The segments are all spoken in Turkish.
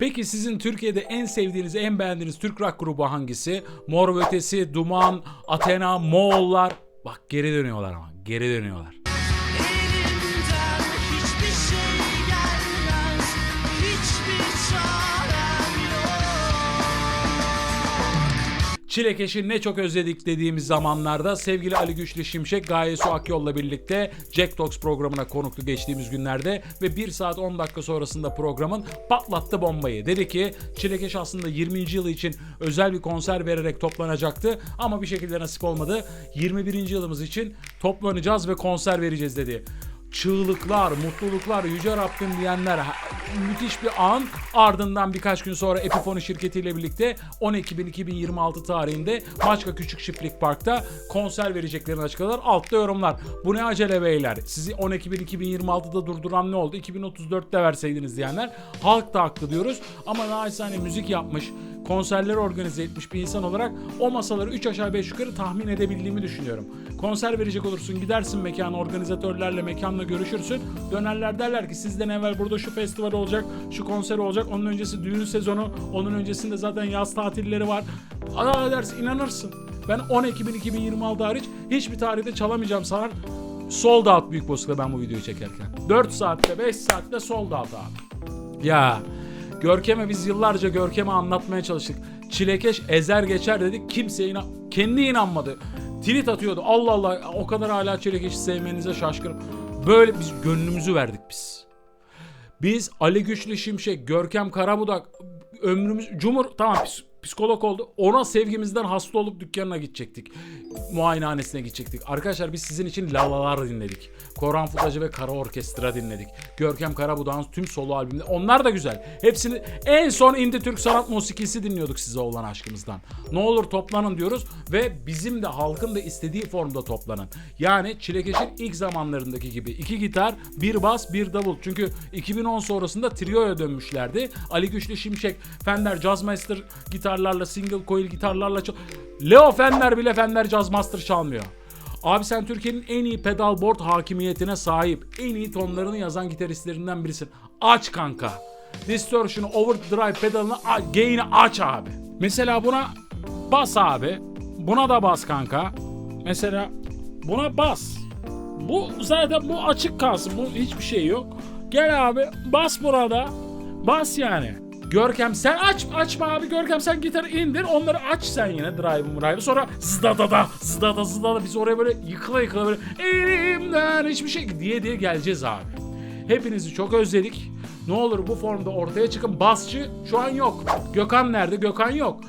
Peki sizin Türkiye'de en sevdiğiniz, en beğendiğiniz Türk rock grubu hangisi? Mor Ötesi, Duman, Athena, Moğollar. Bak geri dönüyorlar ama. Geri dönüyorlar. Çilekeş'i ne çok özledik dediğimiz zamanlarda sevgili Ali Güçlü Şimşek Gaye Su Akyol'la birlikte Jack Talks programına konuklu geçtiğimiz günlerde ve 1 saat 10 dakika sonrasında programın patlattı bombayı. Dedi ki Çilekeş aslında 20. yılı için özel bir konser vererek toplanacaktı ama bir şekilde nasip olmadı. 21. yılımız için toplanacağız ve konser vereceğiz dedi çığlıklar, mutluluklar, yüce Rabbim diyenler müthiş bir an. Ardından birkaç gün sonra Epifoni şirketiyle birlikte 10 Ekim 2026 tarihinde Maçka Küçük Çiftlik Park'ta konser vereceklerini açıkladılar. Altta yorumlar. Bu ne acele beyler? Sizi 10 Ekim 2026'da durduran ne oldu? 2034'te verseydiniz diyenler. Halk da haklı diyoruz. Ama naçizane müzik yapmış, konserleri organize etmiş bir insan olarak o masaları 3 aşağı 5 yukarı tahmin edebildiğimi düşünüyorum. Konser verecek olursun gidersin mekana organizatörlerle mekanla görüşürsün. Dönerler derler ki sizden evvel burada şu festival olacak, şu konser olacak. Onun öncesi düğün sezonu, onun öncesinde zaten yaz tatilleri var. Aa dersin inanırsın. Ben 10 Ekim 2026 hariç hiçbir tarihte çalamayacağım sana. Sold out büyük bozukla ben bu videoyu çekerken. 4 saatte 5 saatte sold out abi. Ya Görkem'e biz yıllarca Görkem'e anlatmaya çalıştık. Çilekeş ezer geçer dedik. Kimse inan kendi inanmadı. Tweet atıyordu. Allah Allah o kadar hala Çilekeş'i sevmenize şaşkınım. Böyle biz gönlümüzü verdik biz. Biz Ali Güçlü Şimşek, Görkem Karabudak ömrümüz Cumhur tamam pis- psikolog oldu. Ona sevgimizden hasta olup dükkanına gidecektik. Muayenehanesine gidecektik. Arkadaşlar biz sizin için Lalalar dinledik. Koran Futacı ve Kara Orkestra dinledik. Görkem Karabudak'ın tüm solo albümleri. Onlar da güzel. Hepsini en son Indie Türk sanat musikisi dinliyorduk size olan aşkımızdan. Ne olur toplanın diyoruz ve bizim de halkın da istediği formda toplanın. Yani Çilekeş'in ilk zamanlarındaki gibi iki gitar, bir bas, bir davul. Çünkü 2010 sonrasında trioya dönmüşlerdi. Ali Güçlü Şimşek, Fender Jazzmaster gitarlarla, single coil gitarlarla çal- Leo Fender bile Fender Jazzmaster çalmıyor. Abi sen Türkiye'nin en iyi pedalboard hakimiyetine sahip, en iyi tonlarını yazan gitaristlerinden birisin. Aç kanka. Distortion'u, overdrive pedalını, gain'i aç abi. Mesela buna bas abi. Buna da bas kanka. Mesela buna bas. Bu zaten bu açık kalsın. Bu hiçbir şey yok. Gel abi bas burada. Bas yani. Görkem sen aç açma abi Görkem sen gitarı indir onları aç sen yine drive'ı drive'ı sonra zdadada zdada zdada biz oraya böyle yıkıla yıkıla böyle elimden hiçbir şey diye diye geleceğiz abi. Hepinizi çok özledik. Ne olur bu formda ortaya çıkın. Basçı şu an yok. Gökhan nerede? Gökhan yok.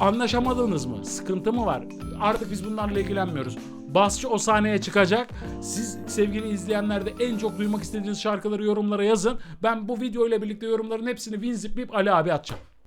Anlaşamadınız mı? Sıkıntı mı var? Artık biz bunlarla ilgilenmiyoruz. Basçı o sahneye çıkacak. Siz sevgili izleyenler de en çok duymak istediğiniz şarkıları yorumlara yazın. Ben bu video ile birlikte yorumların hepsini winzipleyip Ali abi atacağım.